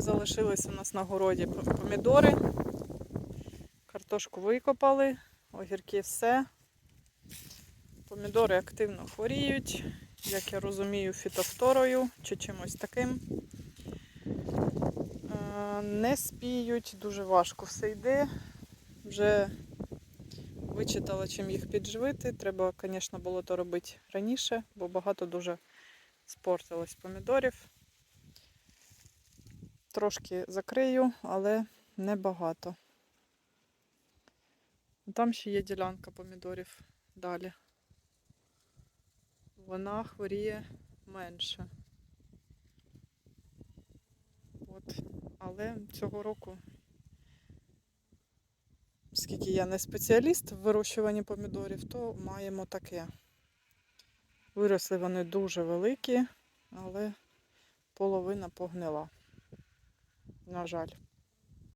залишились у нас на городі помідори. Картошку викопали, огірки все. Помідори активно хворіють, як я розумію, фітофторою чи чимось таким. Е, Не спіють, дуже важко все йде. Вже вичитала, чим їх підживити. Треба, звісно, було то робити раніше, бо багато дуже спортилось помідорів. Трошки закрию, але не багато. Там ще є ділянка помідорів далі. Вона хворіє менше. От. Але цього року, оскільки я не спеціаліст в вирощуванні помідорів, то маємо таке. Виросли вони дуже великі, але половина погнила. На жаль.